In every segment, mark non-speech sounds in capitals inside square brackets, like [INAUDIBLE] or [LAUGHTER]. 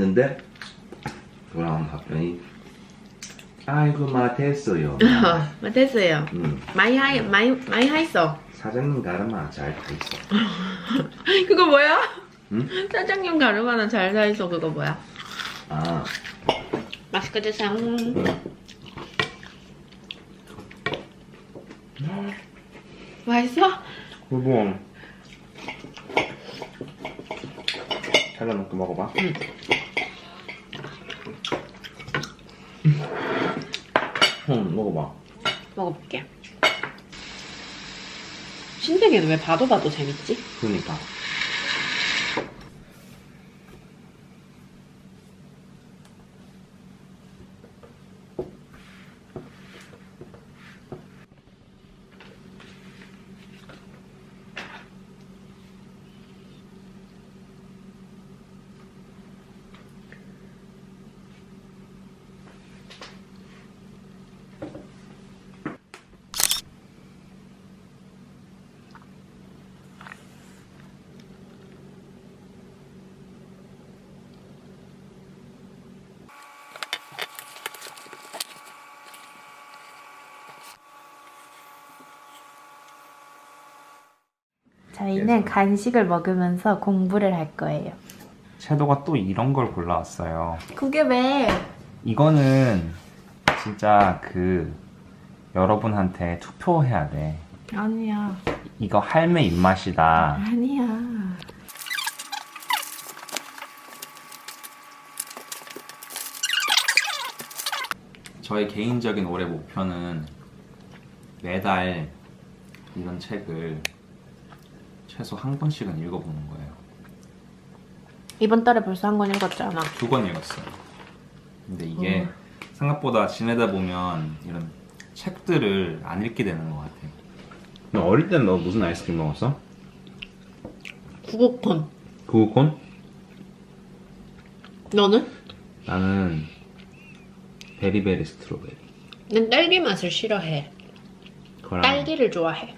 했는데 돌아온 답변이 아이고. [LAUGHS] 마 됐어요. 음, 많이 하 많이 많이 했어. 사장님 가르마 잘돼 있어. [LAUGHS] 그거 뭐야? 응? 짜장면 가르마나 잘사 있어 그거 뭐야? 아, 맛있게 드세요. 맛있어? 그거 잘라 놓고 먹어봐. 응. 응, 먹어봐. 먹어볼게. 신세계는 왜 봐도 봐도 재밌지? 그러니까. 저희는 간식을 먹으면서 공부를 할 거예요. 채도가 또 이런 걸 골라왔어요. 그게 왜? 이거는 진짜 그 여러분한테 투표해야 돼. 아니야. 이거 할매 입맛이다. 아니야. 저의 개인적인 올해 목표는 매달 이런 책을 최소 한 권씩은 읽어보는 거예요. 이번 달에 벌써 한 권 읽었잖아. 두 권 읽었어요. 근데 이게 생각보다 지내다 보면 이런 책들을 안 읽게 되는 것 같아요. 너 어릴 때너 무슨 아이스크림 먹었어? 구구콘. 구우콘? 너는? 나는 베리베리 스트로베리. 난 딸기 맛을 싫어해. 그거랑 딸기를 좋아해.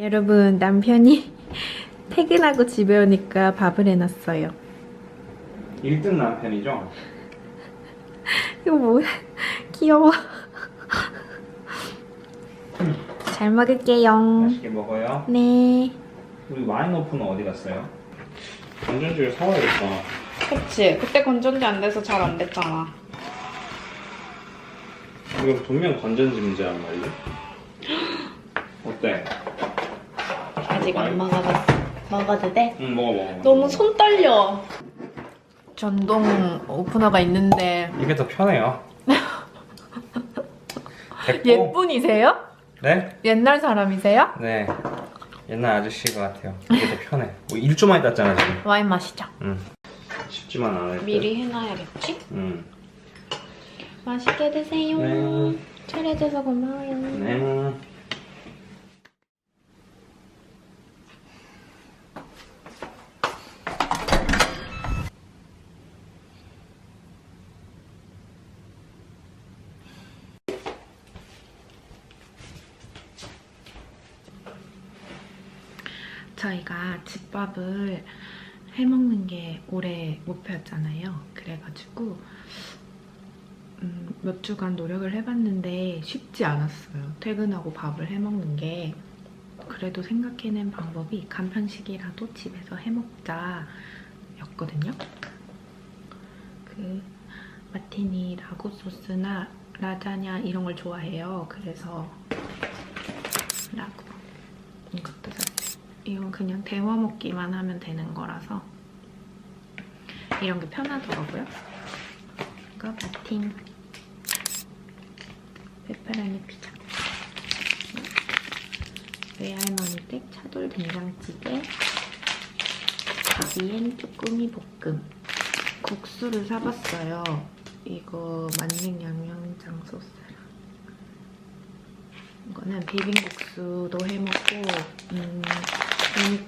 여러분, 남편이 [LAUGHS] 퇴근하고 집에 오니까 밥을 해놨어요. 1등 남편이죠? 이거 뭐야? 귀여워. 잘 먹을게요. 맛있게 먹어요. 네. 우리 와인 오픈은 어디 갔어요? 건전지를 사와야겠다. 그치. 그때 건전지 안 돼서 잘 안 됐잖아. 이거 분명 건전지 문제란 말이야. 어때? 아직 안 먹어봤어. 먹어도 돼? 응 먹어 먹어. 너무 손 떨려. 전동 오프너가 있는데 이게 더 편해요. [LAUGHS] 됐고. 예쁜이세요? 네? 옛날 사람이세요? 네. 옛날 아저씨 것 같아요. 이게 더 편해. 뭐 일주 만에 땄잖아 지금. 와인 마시죠. 응. 쉽지만 듯. 미리 해놔야겠지? 응. 맛있게 드세요. 네. 차려줘서 고마워요. 네. 저희가 집밥을 해먹는 게 올해 목표였잖아요. 그래가지고 음, 몇 주간 노력을 해봤는데 쉽지 않았어요. 퇴근하고 밥을 해먹는 게 그래도 생각해낸 방법이 간편식이라도 집에서 해먹자 였거든요. 그 마티니 라구 소스나 라자냐 이런 걸 좋아해요. 그래서 라구 이것도 샀어요. 이건 그냥 데워 먹기만 하면 되는 거라서 이런 게 편하더라고요. 이거 마틴 페페로니 피자. 외할머니 댁 차돌 된장찌개 바비엔 쭈꾸미 볶음 국수를 사봤어요. 이거 만능 양념장 소스랑 이거는 비빔국수도 해먹고 음,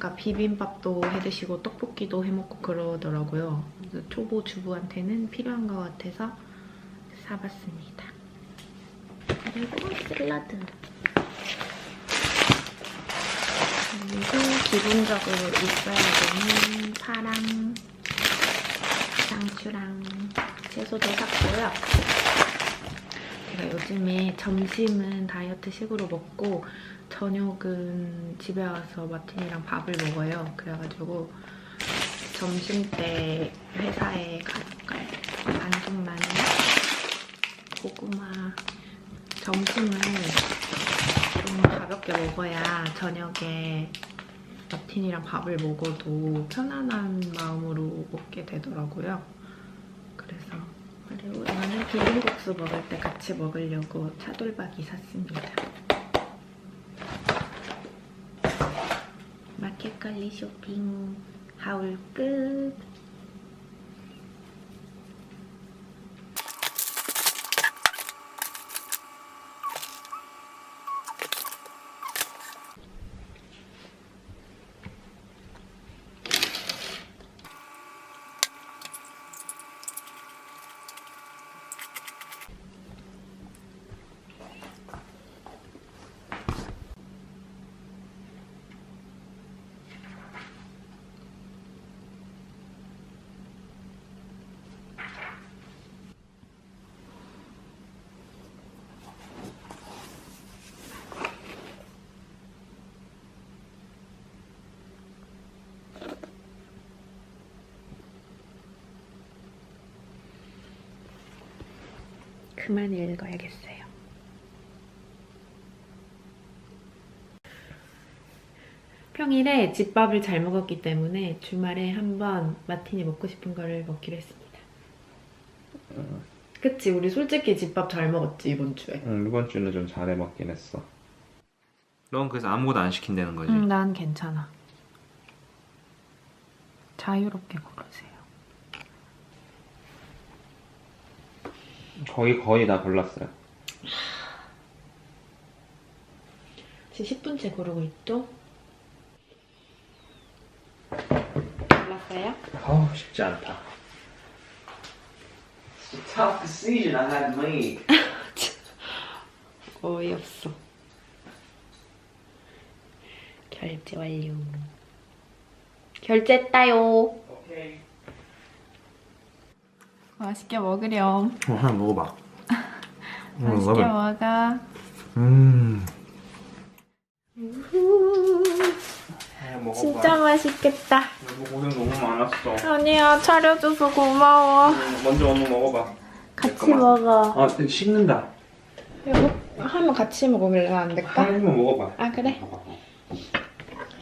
그러니까 비빔밥도 해드시고 떡볶이도 해먹고 그러더라고요. 초보 주부한테는 필요한 것 같아서 사봤습니다. 그리고 샐러드. 그리고 기본적으로 있어야 되는 파랑, 상추랑 채소도 샀고요. 제가 요즘에 점심은 다이어트식으로 먹고 저녁은 집에 와서 마틴이랑 밥을 먹어요. 그래가지고 점심 때 회사에 가져갈 마늘, 고구마 점심을 좀 가볍게 먹어야 저녁에 마틴이랑 밥을 먹어도 편안한 마음으로 먹게 되더라고요. 그래서 그리고 이거는 비빔국수 먹을 때 같이 먹으려고 차돌박이 샀습니다. 마켓컬리 쇼핑 하울 끝. 그만 읽어야겠어요. 평일에 집밥을 잘 먹었기 때문에 주말에 한번 마틴이 먹고 싶은 거를 먹기로 했습니다. 그치, 우리 솔직히 집밥 잘 먹었지, 이번 주에. 응, 이번 주는 좀 잘해 먹긴 했어. 넌 그래서 아무것도 안 시킨다는 거지? 응, 난 괜찮아. 자유롭게 고르세요. 거의 거의 다 골랐어요. 지금 10분째 고르고 있죠? 골랐어요? 아우 쉽지 않다. tough decision I had to make. 어이없어. 결제 완료. 결제했다요. Okay. 맛있게 먹으렴. 어, 하나 먹어봐. [LAUGHS] 맛있게 먹어. 음. 하나 먹어봐. 진짜 맛있겠다. 여보 고생 너무 많았어. 아니야, 차려줘서 고마워. 음, 먼저 엄마 먹어봐. 같이 잠깐만. 먹어. 아 식는다. 이거 하면 같이 먹으면 안 될까? 한 입만 먹어봐. 아, 그래?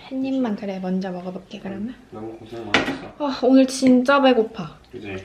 한 입만 그래. 먼저 먹어볼게, 그러면. 너무 고생 많았어. 아, 오늘 진짜 배고파. 그지?